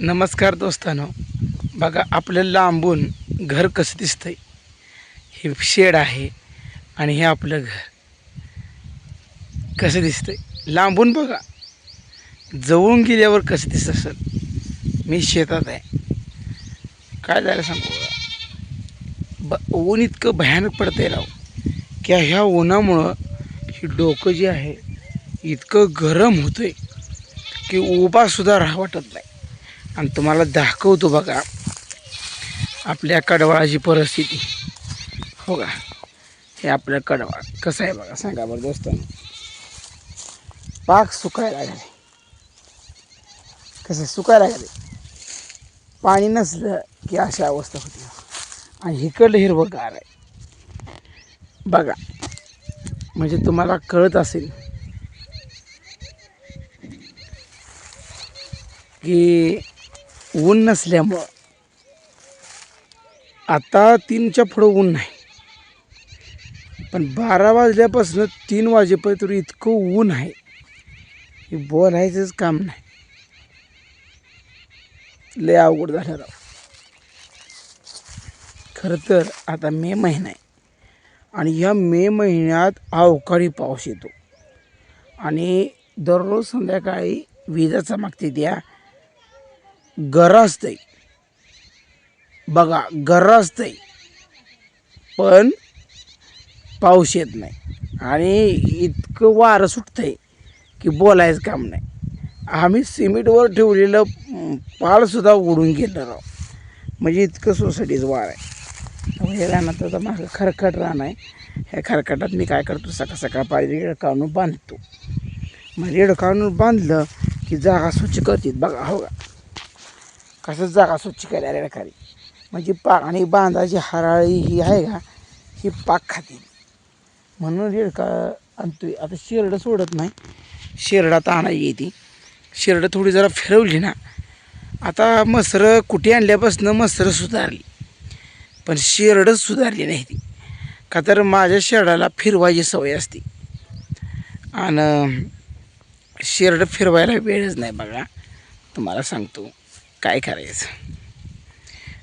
नमस्कार दोस्तानो. बघा आपलं लांबून घर कसं दिसतंय. हे शेड आहे आणि हे आपलं घर. कसं दिसतंय? लांबून बघा. जवळून गेल्यावर कसं दिसत असेल? मी शेतात आहे. काय झालं सांगू बघा. ब ऊन इतकं भयानक पडतं आहे राव. की ह्या उन्हामुळं ही डोकं जे आहे इतकं गरम होतं आहे की उभासुद्धा राहा वाटत नाही. आणि तुम्हाला दाखवतो बघा आपल्या कडवाळाची परिस्थिती. हो का? हे आपलं कडवाळ. कसं आहे बघा? सांगा बरं दोस्तांनो. पाक सुकायला लागले. कसं सुकायला लागले. पाणी नसलं की अशी अवस्था होती. आणि इकडलं हिरवंगार आहे. बघा. म्हणजे तुम्हाला कळत असेल की ऊन नसल्यामुळं. आता तीनच्या पुढं ऊन नाही. पण बारा वाजल्यापासून तीन वाजेपर्यंत तर इतकं ऊन आहे. की बोलायचंच काम नाही. लय अवघड झालं राव. खरं तर आता मे महिना आहे. आणि ह्या मे महिन्यात अवकाळी पाऊस येतो. आणि दररोज संध्याकाळी विजा चमकते त्या गरजते बघा गरजते पण पाऊस येत नाही. आणि इतकं वारं सुटतंय की बोलायचं काम नाही. आम्ही सिमेंटवर ठेवलेलं पाळसुद्धा उडून गेलं राव. म्हणजे इतकं सोसायटीचं वार आहे. म्हणजे हे राहणार तर माझं खरखट राहणं आहे. ह्या खरखटात मी काय करतो? सकाळ सकाळ पाहिजे रेडकाणून बांधतो. म्हणजे मग रेडकाणून बांधलं की जागा स्वच्छ करतात बघा हो का? कसं जागा स्वच्छ केल्या रेडखाली म्हणजे पाक आणि बांधाची हराळी ही आहे का? ही पाक खाते म्हणून रेडका आणतोय आता शेरडं सोडत नाही. शेरडात आणायची येते शेरडं थोडी जरा फिरवली ना. आता मसरं कुठे आणल्यापासून मसरं सुधारली. पण शेरडं सुधारली नाही ती. का तर माझ्या शेरडाला फिरवायची सवय असते. आणि शेरडं फिरवायला वेळच नाही बघा. तुम्हाला सांगतो. काय करायचं?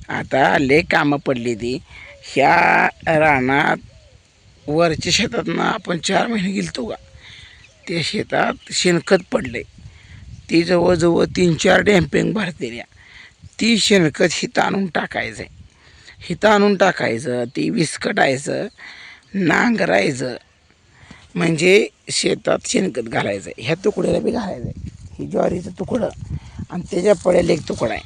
आता लय कामं पडली ती. ह्या रानात वरच्या शेतातनं आपण चार महिने गेलतो का? त्या शेतात शेणखत पडलं. आहे ती जवळजवळ तीन चार डॅम्पिंग भरतेल्या ती शेणखत हिथं आणून टाकायचं आहे हिथं आणून टाकायचं ती विस्कटायचं नांगरायचं. म्हणजे शेतात शेणखत घालायचं आहे ह्या तुकड्याला बी घालायचं आहे ही ज्वारीचं तुकडं. आणि त्याच्या पड्याला एक तुकडा आहे.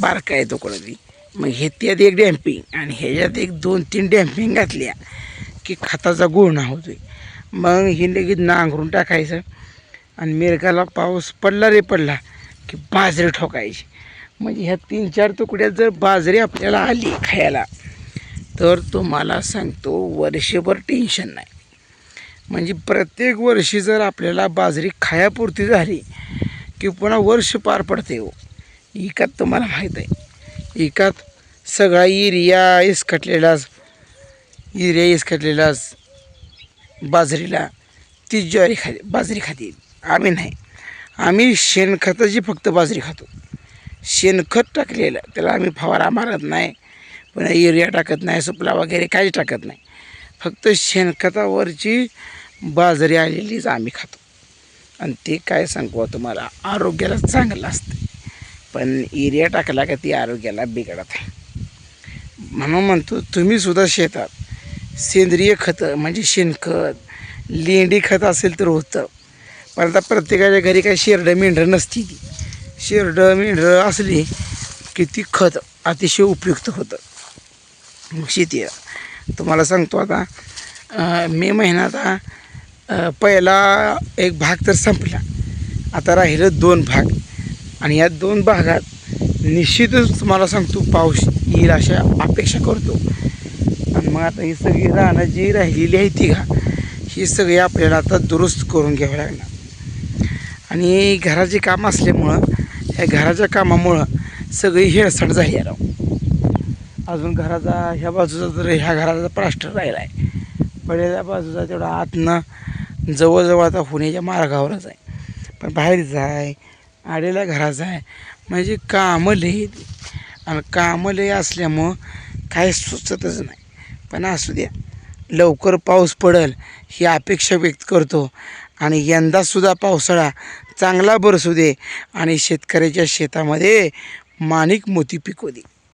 बारका आहे तुकडं ती मग हे त्यात एक डॅम्पिंग आणि ह्याच्यात एक दोन तीन डॅम्पिंग घातल्या की खताचा गुळणा होतोय. मग हे लगेच नांगरून टाकायचं आणि मिरगाला पाऊस पडला रे पडला की बाजरी ठोकायची. म्हणजे ह्या तीन चार तुकड्यात जर बाजरी आपल्याला आली खायला तर तुम्हाला सांगतो वर्षभर टेन्शन नाही. म्हणजे प्रत्येक वर्षी जर आपल्याला बाजरी खायापुरती झाली की पुन्हा वर्ष पार पडते हो. इकात तुम्हाला माहीत आहे. इकात सगळा इरिया इसकटलेलाच इरिया इसकटलेलाच बाजरीला ती ज्वारी खा बाजरी खाते. आम्ही नाही. आम्ही शेणखताची फक्त बाजरी खातो. शेणखत टाकलेलं त्याला आम्ही फवारा मारत नाही पुन्हा युरिया टाकत नाही सुपला वगैरे काहीच टाकत नाही. फक्त शेणखतावरची बाजरी आलेलीच आम्ही खातो. आणि ते काय सांगू तुम्हाला आरोग्याला चांगलं असतं पण युरिया टाकला का ती आरोग्याला बिघडत आहे. म्हणून म्हणतो तुम्हीसुद्धा शेतात सेंद्रिय खतं म्हणजे शेणखत लेंडी खत असेल तर होतं. पण आता प्रत्येकाच्या घरी काही शेरडं मेंढरं नसती ती. शेरडं मेंढरं असली की ती खत अतिशय उपयुक्त होतं. मग शेती तुम्हाला सांगतो आता मे महिन्यात आता पहिला एक भाग तर संपला. आता राहिलं दोन भाग. आणि या दोन भागात निश्चितच तुम्हाला सांगतो पाऊस येईल अशा अपेक्षा करतो. आणि मग आता ही सगळी रानं जी राहिलेली आहे ती का ही सगळी आपल्याला आता दुरुस्त करून घ्यावं लागणार. आणि घराचे काम असल्यामुळं ह्या घराच्या कामामुळं सगळी हेळसाट झाली आहे. राव अजून घराचा ह्या बाजूचा तर ह्या घराचा प्लास्टर राहिला आहे पडेल्या बाजूचा तेवढा आतनं जवळजवळ आता होण्याच्या मार्गावरच आहे. पण बाहेर जाय आडेल्या घराचं आहे म्हणजे कामं लईत आणि कामं लई असल्यामुळं काय सुचतच नाही. पण असू द्या लवकर पाऊस पडेल ही अपेक्षा व्यक्त करतो. आणि यंदासुद्धा पावसाळा चांगला बरसू दे आणि शेतकऱ्याच्या शेतामध्ये माणिक मोती पिकू दे.